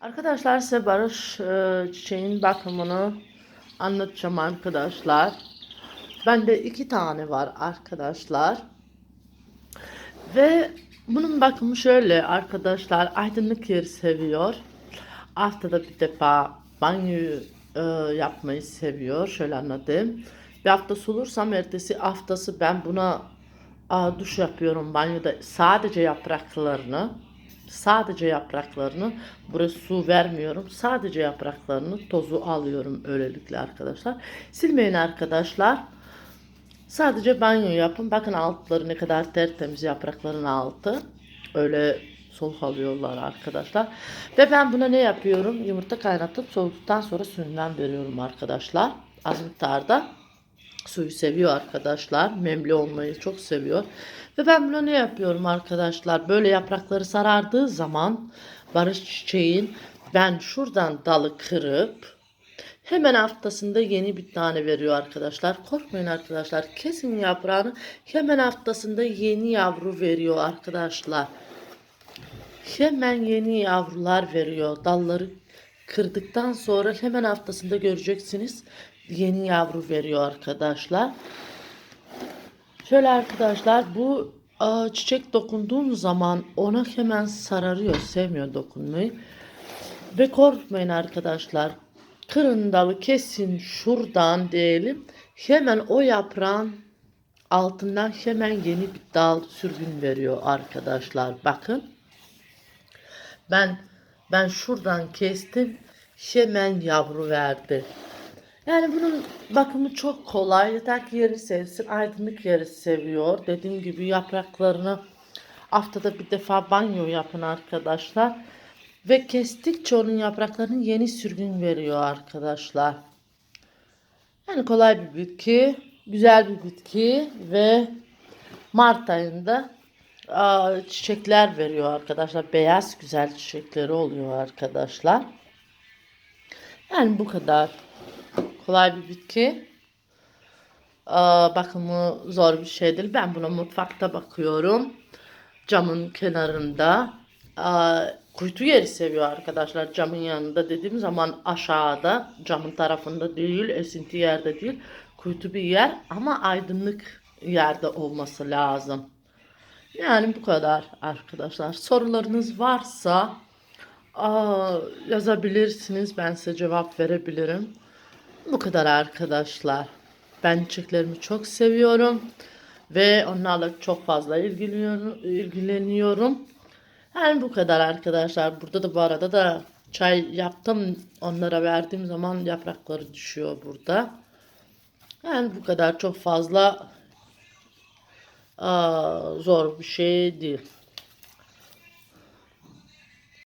Arkadaşlar size barış e, çiçeğin bakımını anlatacağım arkadaşlar. Bende iki tane var arkadaşlar. Ve bunun bakımı şöyle arkadaşlar. Aydınlık yeri seviyor. Haftada bir defa banyo e, yapmayı seviyor. Şöyle anlatayım. Bir hafta sulursam ertesi haftası ben buna a, duş yapıyorum banyoda. Sadece yapraklarını sadece yapraklarını buraya su vermiyorum. Sadece yapraklarını tozu alıyorum öylelikle arkadaşlar. Silmeyin arkadaşlar. Sadece banyo yapın. Bakın altları ne kadar tertemiz yaprakların altı. Öyle soluk alıyorlar arkadaşlar. Ve ben buna ne yapıyorum? Yumurta kaynatıp soğuduktan sonra suyundan veriyorum arkadaşlar. Az miktarda. Suyu seviyor arkadaşlar. Memli olmayı çok seviyor. Ve ben buna ne yapıyorum arkadaşlar? Böyle yaprakları sarardığı zaman barış çiçeğin ben şuradan dalı kırıp Hemen haftasında yeni bir tane veriyor arkadaşlar. Korkmayın arkadaşlar. Kesin yaprağını hemen haftasında yeni yavru veriyor arkadaşlar. Hemen yeni yavrular veriyor. Dalları kırdıktan sonra hemen haftasında göreceksiniz. Yeni yavru veriyor arkadaşlar. Şöyle arkadaşlar bu çiçek dokunduğun zaman ona hemen sararıyor. Sevmiyor dokunmayı. Ve korkmayın arkadaşlar. Kırın dalı kesin şuradan diyelim. Hemen o yaprağın altından hemen yeni bir dal sürgün veriyor arkadaşlar. Bakın. Ben ben şuradan kestim. Hemen yavru verdi. Yani bunun bakımı çok kolay. Yeter ki yeri sevsin. Aydınlık yeri seviyor. Dediğim gibi yapraklarını haftada bir defa banyo yapın arkadaşlar. Ve kestikçe onun yapraklarının yeni sürgün veriyor arkadaşlar. Yani kolay bir bitki. Güzel bir bitki. Ve Mart ayında çiçekler veriyor arkadaşlar. Beyaz güzel çiçekleri oluyor arkadaşlar. Yani bu kadar kolay bir bitki. Aa, bakımı zor bir şey değil. Ben buna mutfakta bakıyorum. Camın kenarında. Aa, kuytu yeri seviyor arkadaşlar. Camın yanında dediğim zaman aşağıda. Camın tarafında değil. Esinti yerde değil. Kuytu bir yer ama aydınlık yerde olması lazım. Yani bu kadar arkadaşlar. Sorularınız varsa yazabilirsiniz. Ben size cevap verebilirim. Bu kadar arkadaşlar. Ben çiçeklerimi çok seviyorum. Ve onlarla çok fazla ilgileniyorum. Yani bu kadar arkadaşlar. Burada da bu arada da çay yaptım. Onlara verdiğim zaman yaprakları düşüyor burada. Yani bu kadar çok fazla aa, zor bir şey değil.